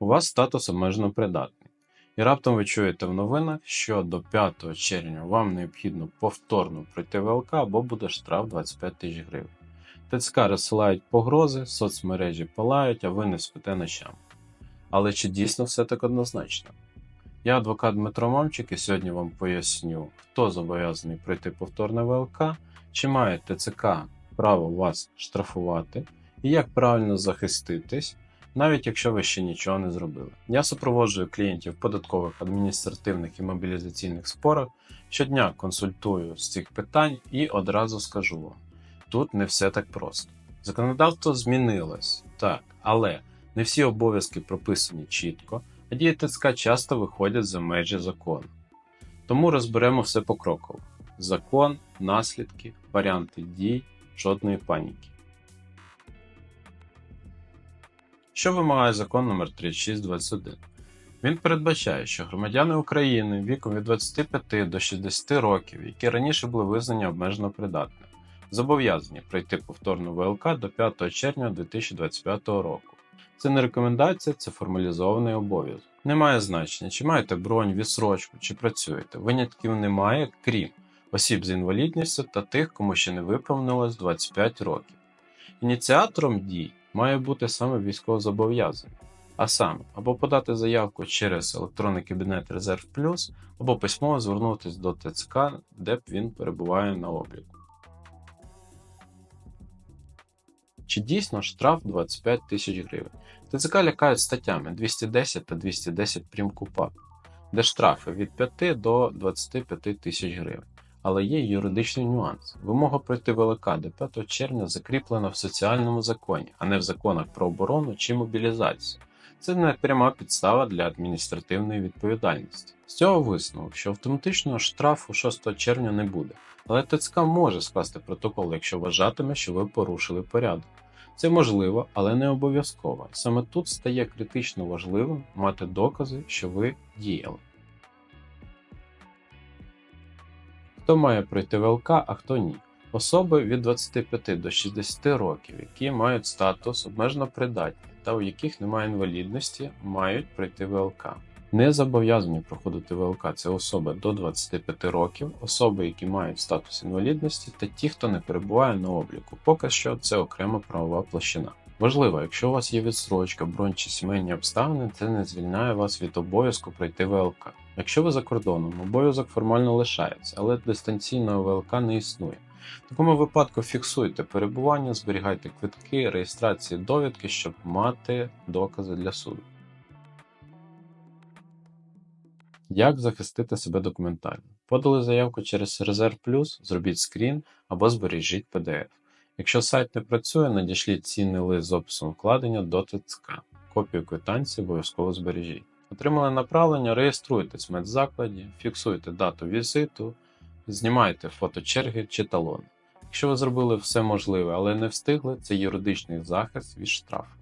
У вас статус обмежено придатний. І раптом ви чуєте в новинах, що до 5 червня вам необхідно повторно пройти ВЛК або буде штраф 25 тисяч гривень. ТЦК розсилають погрози, соцмережі палають, а ви не спите ночами. Але чи дійсно все так однозначно? Я адвокат Дмитро Мамчик і сьогодні вам поясню, хто зобов'язаний пройти повторне ВЛК, чи має ТЦК право вас штрафувати і як правильно захиститись, навіть якщо ви ще нічого не зробили. Я супроводжую клієнтів в податкових, адміністративних і мобілізаційних спорах, щодня консультую з цих питань і одразу скажу вам: тут не все так просто. Законодавство змінилось, так, але не всі обов'язки прописані чітко, а дії ТЦК часто виходять за межі закону. Тому розберемо все покроково: закон, наслідки, варіанти дій, жодної паніки. Що вимагає закон номер 3621? Він передбачає, що громадяни України віком від 25 до 60 років, які раніше були визнані обмежено придатними, зобов'язані пройти повторну ВЛК до 5 червня 2025 року. Це не рекомендація, це формалізований обов'язок. Немає значення, чи маєте бронь, відсрочку, чи працюєте. Винятків немає, крім осіб з інвалідністю та тих, кому ще не виповнилось 25 років. Ініціатором дій має бути саме військовозобов'язаний, а саме або подати заявку через електронний кабінет Резерв Плюс, або письмово звернутися до ТЦК, де б він перебуває на обліку. Чи дійсно штраф 25 тисяч гривень? ТЦК лякають статтями 210 та 210 прим. КУПАП, де штрафи від 5 до 25 тисяч гривень. Але є юридичний нюанс. Вимога пройти ВЛК до 5 червня закріплена в соціальному законі, а не в законах про оборону чи мобілізацію. Це не пряма підстава для адміністративної відповідальності. З цього висновок, що автоматичного штрафу 6 червня не буде, але ТЦК може скласти протокол, якщо вважатиме, що ви порушили порядок. Це можливо, але не обов'язково. Саме тут стає критично важливим мати докази, що ви діяли. Хто має пройти ВЛК, а хто ні. Особи від 25 до 60 років, які мають статус обмежено придатні та у яких немає інвалідності, мають пройти ВЛК. Не зобов'язані проходити ВЛК це особи до 25 років, особи, які мають статус інвалідності, та ті, хто не перебуває на обліку. Поки що це окрема правова площина. Важливо, якщо у вас є відстрочка, бронь чи сімейні обставини, це не звільняє вас від обов'язку пройти ВЛК. Якщо ви за кордоном, обов'язок формально лишається, але дистанційного ВЛК не існує. В такому випадку фіксуйте перебування, зберігайте квитки, реєстрації довідки, щоб мати докази для суду. Як захистити себе документально? Подали заявку через Резерв Плюс, зробіть скрін або збережіть PDF. Якщо сайт не працює, надішліть цінний лист з описом вкладення до ТЦК. Копію квитанції обов'язково збережіть. Отримали направлення, реєструйтесь в медзакладі, фіксуйте дату візиту, знімайте фото черги чи талони. Якщо ви зробили все можливе, але не встигли, це юридичний захист від штрафу.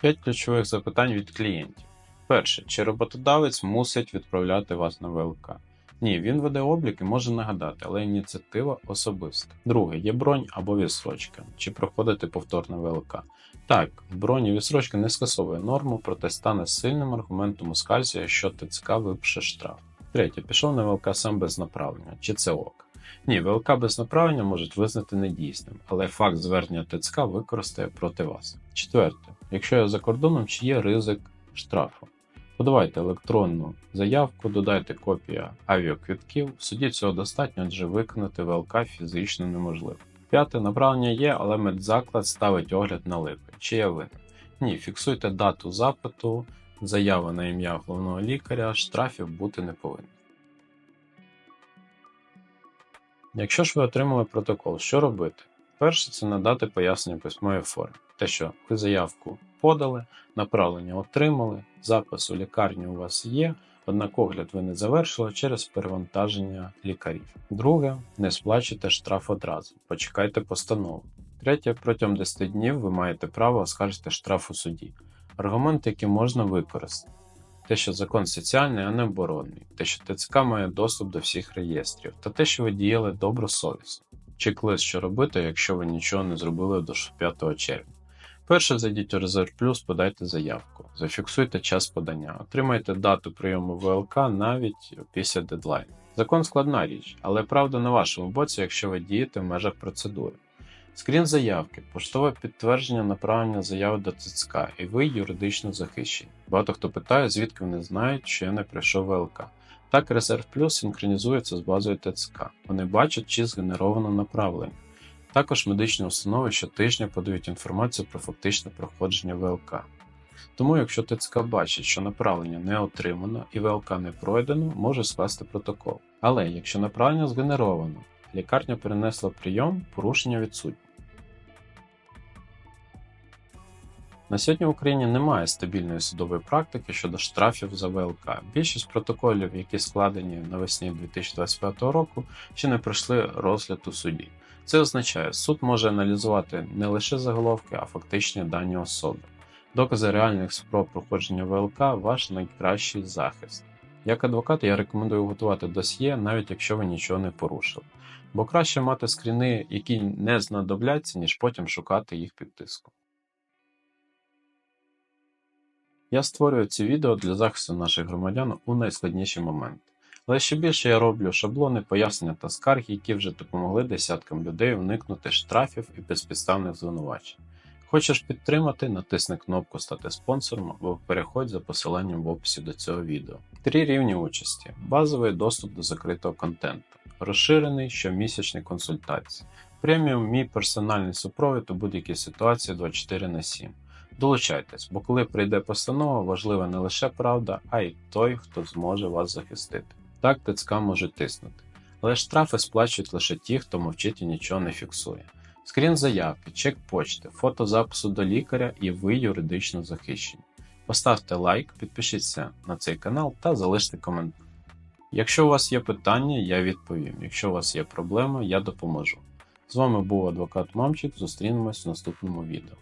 5 ключових запитань від клієнтів. Перше, чи роботодавець мусить відправляти вас на ВЛК? Ні, він веде облік і може нагадати, але ініціатива особиста. Друге, є бронь або відсрочка. Чи проходити повторне ВЛК? Так, бронь і відсрочка не скасовує норму, проте стане сильним аргументом у скальзі, якщо ТЦК випише штраф. Третє, пішов на ВЛК сам без направлення. Чи це ок? Ні, ВЛК без направлення можуть визнати недійсним, але факт звернення ТЦК використає проти вас. Четверте, якщо я за кордоном, чи є ризик штрафу? Подавайте електронну заявку, додайте копію авіаквитків. В суді цього достатньо, адже виконати ВЛК фізично неможливо. П'яте направлення є, але медзаклад ставить огляд на липень. Чи я винен? Ні, фіксуйте дату запиту, заява на ім'я головного лікаря, штрафів бути не повинно. Якщо ж ви отримали протокол, що робити? Перше, це надати пояснення в письмовій формі. Те, що ви заявку подали, направлення отримали, запис у лікарні у вас є, однак огляд ви не завершили через перевантаження лікарів. Друге, не сплачуйте штраф одразу, почекайте постанову. Третє, протягом 10 днів ви маєте право оскаржити штраф у суді. Аргумент, який можна використати. Те, що закон соціальний, а не оборонний, те, що ТЦК має доступ до всіх реєстрів, та те, що ви діяли добросовісно. Чек-лист, що робити, якщо ви нічого не зробили до 5 червня. Перше зайдіть у Резерв Плюс, подайте заявку, зафіксуйте час подання, отримайте дату прийому ВЛК навіть після дедлайну. Закон складна річ, але правда на вашому боці, якщо ви дієте в межах процедури. Скрін заявки, поштове підтвердження направлення заяви до ТЦК, і ви юридично захищені. Багато хто питає, звідки вони знають, що я не пройшов ВЛК. Так, Резерв Плюс синхронізується з базою ТЦК. Вони бачать, чи згенеровано направлення. Також медичні установи щотижня подають інформацію про фактичне проходження ВЛК. Тому, якщо ТЦК бачить, що направлення не отримано і ВЛК не пройдено, може скласти протокол. Але якщо направлення згенеровано, лікарня перенесла прийом, порушення відсутні. На сьогодні в Україні немає стабільної судової практики щодо штрафів за ВЛК. Більшість протоколів, які складені навесні 2025 року, ще не пройшли розгляд у суді. Це означає, суд може аналізувати не лише заголовки, а фактичні дані особи. Докази реальних спроб проходження ВЛК ваш найкращий захист. Як адвокат я рекомендую готувати досьє, навіть якщо ви нічого не порушили. Бо краще мати скріни, які не знадобляться, ніж потім шукати їх під тиском. Я створюю ці відео для захисту наших громадян у найскладніші моменти. Але ще більше я роблю шаблони, пояснення та скарги, які вже допомогли десяткам людей уникнути штрафів і безпідставних звинувачень. Хочеш підтримати, натисни кнопку Стати спонсором або переходь за посиланням в описі до цього відео. Три рівні участі: базовий доступ до закритого контенту, розширений щомісячні консультації, преміум мій персональний супровід у будь-якій ситуації 24 на 7. Долучайтесь, бо коли прийде постанова, важлива не лише правда, а й той, хто зможе вас захистити. Так ТЦК може тиснути. Але штрафи сплачують лише ті, хто мовчить і нічого не фіксує. Скрін заявки, чек почти, фото запису до лікаря і ви юридично захищені. Поставте лайк, підпишіться на цей канал та залиште коментар. Якщо у вас є питання, я відповім. Якщо у вас є проблема, я допоможу. З вами був адвокат Мамчик. Зустрінемось в наступному відео.